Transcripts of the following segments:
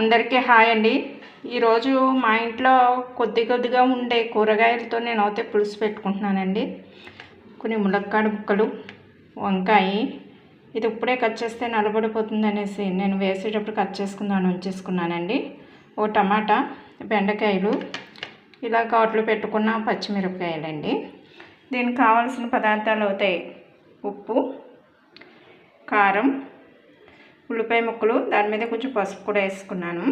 అందరికీ హాయ్ అండి. ఈరోజు మా ఇంట్లో కొద్ది కొద్దిగా ఉండే కూరగాయలతో నేను అయితే పులుసు పెట్టుకుంటున్నానండి. కొన్ని ములక్కాడ ముక్కలు వంకాయ ఇది ఇప్పుడే కట్ చేస్తే నలబడిపోతుంది అనేసి నేను వేసేటప్పుడు కట్ చేసుకున్నాను ఉంచేసుకున్నానండి. ఓ టమాటా బెండకాయలు ఇలా కాట్లు పెట్టుకున్న పచ్చిమిరపకాయలండి. దీనికి కావాల్సిన పదార్థాలు అవుతాయి ఉప్పు కారం ఉల్లిపాయ ముక్కలు దాని మీద కొంచెం పసుపు కూడా వేసుకున్నాను.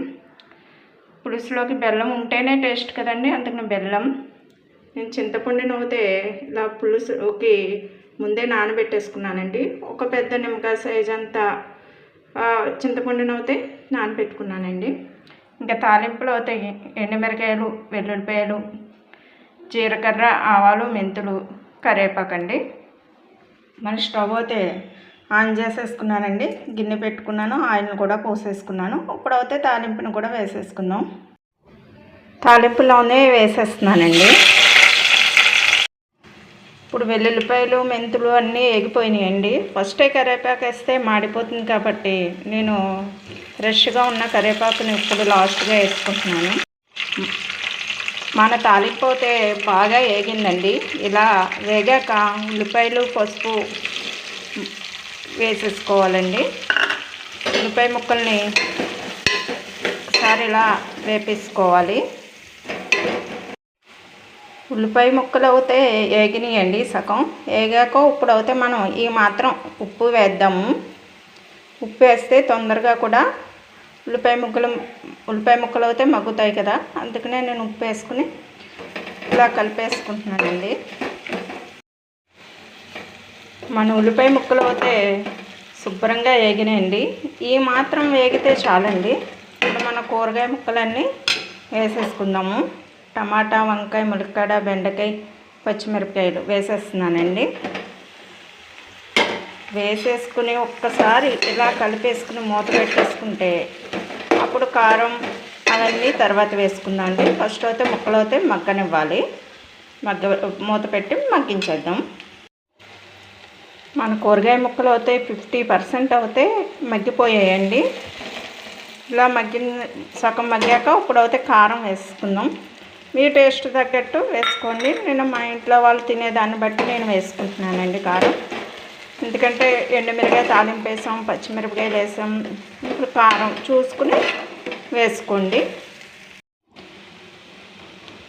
పులుసులోకి బెల్లం ఉంటేనే టేస్ట్ కదండి అందుకని బెల్లం. నేను చింతపండు నవ్వుతే ఇలా పులుసుకి ముందే నానబెట్టేసుకున్నానండి. ఒక పెద్ద నిమ్మకాయ సైజ్ అంతా చింతపండు నవ్వుతే నానబెట్టుకున్నానండి. ఇంకా తాలింపులు అవుతాయి ఎండుమిరకాయలు వెల్లుల్లిపాయలు జీలకర్ర ఆవాలు మెంతులు కరివేపాకండి. మన స్టవ్ అయితే ఆన్ చేసేసుకున్నానండి. గిన్నె పెట్టుకున్నాను ఆయిల్ కూడా పోసేసుకున్నాను. ఇప్పుడైతే అయితే తాలింపును కూడా వేసేసుకుందాం. తాలింపులోనే వేసేస్తున్నానండి. ఇప్పుడు వెల్లుల్లిపాయలు మెంతులు అన్నీ ఎగిపోయినాయండి ఫస్టే కరివేపాకు వేస్తే మాడిపోతుంది కాబట్టి నేను ఫ్రెష్గా ఉన్న కరివేపాకుని ఇప్పుడు లాస్ట్గా వేసుకుంటున్నాను. మన తాలింపు అయితే బాగా వేగిందండి ఇలా వేగాక ఉల్లిపాయలు పసుపు వేసేసుకోవాలండి. ఉల్లిపాయ ముక్కల్ని ఒకసారి ఇలా వేపేసుకోవాలి. ఉల్లిపాయ ముక్కలు అయితే ఏగినాయండి సగం. ఏగాక ఇప్పుడు అయితే మనం ఈ మాత్రం ఉప్పు వేద్దాము. ఉప్పు వేస్తే తొందరగా కూడా ఉల్లిపాయ ముక్కలు ఉల్లిపాయ ముక్కలు అయితే మగ్గుతాయి కదా. అందుకనే నేను ఉప్పు వేసుకుని ఇలా కలిపేసుకుంటున్నానండి. మన ఉల్లిపాయ ముక్కలు అయితే శుభ్రంగా వేగినాయండి. ఈ మాత్రం వేగితే చాలండి. ఇప్పుడు మన కూరగాయ ముక్కలన్నీ వేసేసుకుందాము. టమాటా వంకాయ ములక్కాడ బెండకాయ పచ్చిమిరపకాయలు వేసేస్తున్నానండి. వేసేసుకుని ఒక్కసారి ఇలా కలిపేసుకుని మూత పెట్టేసుకుంటే అప్పుడు కారం అవన్నీ తర్వాత వేసుకుందాం అండి. ఫస్ట్ అయితే ముక్కలు అయితే మగ్గనివ్వాలి. మగ్గ మూత పెట్టి మగ్గించేద్దాం. మన కూరగాయ ముక్కలు అయితే ఫిఫ్టీ పర్సెంట్ అయితే మగ్గిపోయాయండి. ఇలా మగ్గిన సగం మగ్గాక ఇప్పుడు అయితే కారం వేసుకుందాం. మీ టేస్ట్ తగ్గట్టు వేసుకోండి. నేను మా ఇంట్లో వాళ్ళు తినేదాన్ని బట్టి నేను వేసుకుంటున్నానండి కారం. ఎందుకంటే ఎండుమిరకాయ తాలింపు వేసాం పచ్చిమిరపకాయలు వేసాం. ఇప్పుడు కారం చూసుకుని వేసుకోండి.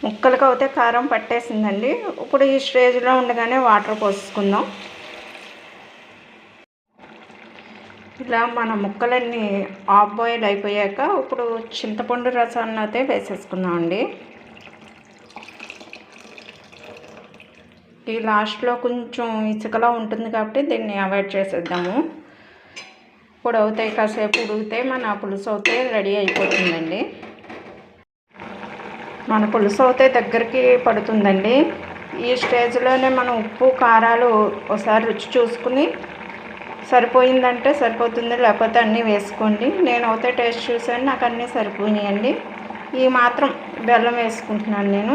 ముక్కలకు అయితే కారం పట్టేసిందండి. ఇప్పుడు ఈ స్టేజ్లో ఉండగానే వాటర్ పోసుకుందాం. ఇలా మన ముక్కలన్నీ ఆఫ్ బాయిల్ అయిపోయాక ఇప్పుడు చింతపండు రసాన్ని అయితే వేసేసుకుందామండి. ఈ లాస్ట్లో కొంచెం ఇసుకలా ఉంటుంది కాబట్టి దీన్ని అవాయిడ్ చేసేద్దాము. ఇప్పుడు అవుతాయి కాసేపు ఉడిగితే మన పులుసు అయితే రెడీ అయిపోతుందండి. మన పులుసు అయితే దగ్గరికి పడుతుందండి. ఈ స్టేజ్లోనే మనం ఉప్పు కారాలు ఒకసారి రుచి చూసుకుని సరిపోయిందంటే సరిపోతుంది లేకపోతే అన్నీ వేసుకోండి. నేను అయితే టేస్ట్ చూసాను నాకు అన్నీ సరిపోయినాయండి. ఈ మాత్రం బెల్లం వేసుకుంటున్నాను నేను.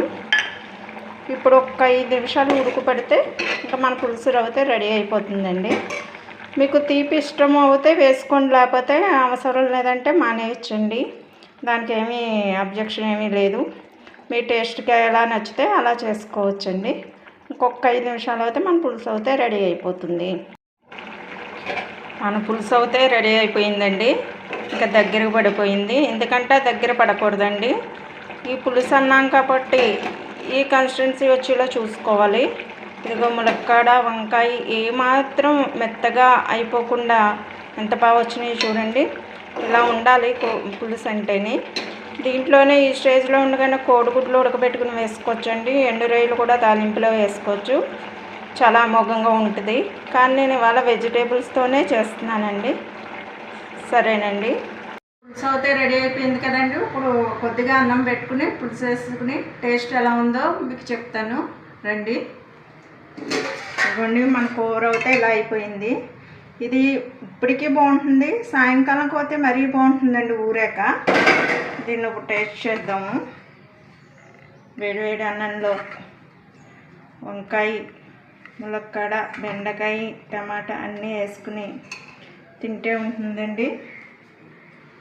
ఇప్పుడు ఒక ఐదు నిమిషాలు ఉడుకు పెడితే ఇంకా మన పులుసు రవ్వతే రెడీ అయిపోతుందండి. మీకు తీపి ఇష్టం అవుతే వేసుకోండి లేకపోతే అవసరం లేదంటే మానేయచ్చండి. దానికి ఏమీ అబ్జెక్షన్ ఏమీ లేదు. మీ టేస్ట్కి ఎలా నచ్చితే అలా చేసుకోవచ్చండి. ఇంకొక ఐదు నిమిషాలు అయితే మన పులుసు అయితే రెడీ అయిపోతుంది. మన పులుసు అయితే రెడీ అయిపోయిందండి. ఇంకా దగ్గరకు పడిపోయింది. ఎందుకంటే దగ్గర పడకూడదండి. ఈ పులుసు అన్నాం కాబట్టి ఈ కన్సిస్టెన్సీ వచ్చేలా చూసుకోవాలి. ఇదిగో ములక్కాడ వంకాయ ఏమాత్రం మెత్తగా అయిపోకుండా ఎంత బాగా వచ్చినాయి చూడండి. ఇలా ఉండాలి పులుసు అంటేనే. దీంట్లోనే ఈ స్టేజ్లో ఉండగానే కోడిగుడ్లు ఉడకబెట్టుకుని వేసుకోవచ్చండి. ఎండు రొయ్యలు కూడా తాలింపులో వేసుకోవచ్చు. చాలా అమోఘంగా ఉంటుంది. కానీ నేను ఇవాళ వెజిటేబుల్స్తోనే చేస్తున్నానండి. సరేనండి. పులుసు అయితే రెడీ అయిపోయింది కదండి. ఇప్పుడు కొద్దిగా అన్నం పెట్టుకుని పులుసు వేసుకుని టేస్ట్ ఎలా ఉందో మీకు చెప్తాను. రండి. ఇవ్వండి మన కూర అయితే ఇలా అయిపోయింది. ఇది ఇప్పటికీ బాగుంటుంది. సాయంకాలం పోతే మరీ బాగుంటుందండి ఊరాక. దీన్ని ఒక టేస్ట్ చేద్దాము. వేడివేడి అన్నంలో వంకాయ ములక్కాడ బెండకాయ టమాటా అన్నీ వేసుకుని తింటే ఉంటుందండి.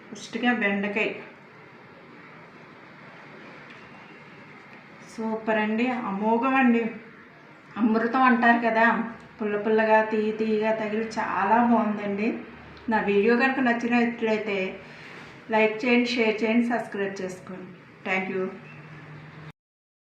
ఫస్ట్గా బెండకాయ. సూపర్ అండి. అమోఘం అండి. అమృతం అంటారు కదా. పుల్ల పుల్లగా తీయ తీయగా తగిలి చాలా బాగుందండి. నా వీడియో కనుక నచ్చినట్లయితే లైక్ చేయండి షేర్ చేయండి సబ్స్క్రైబ్ చేసుకోండి. Thank you.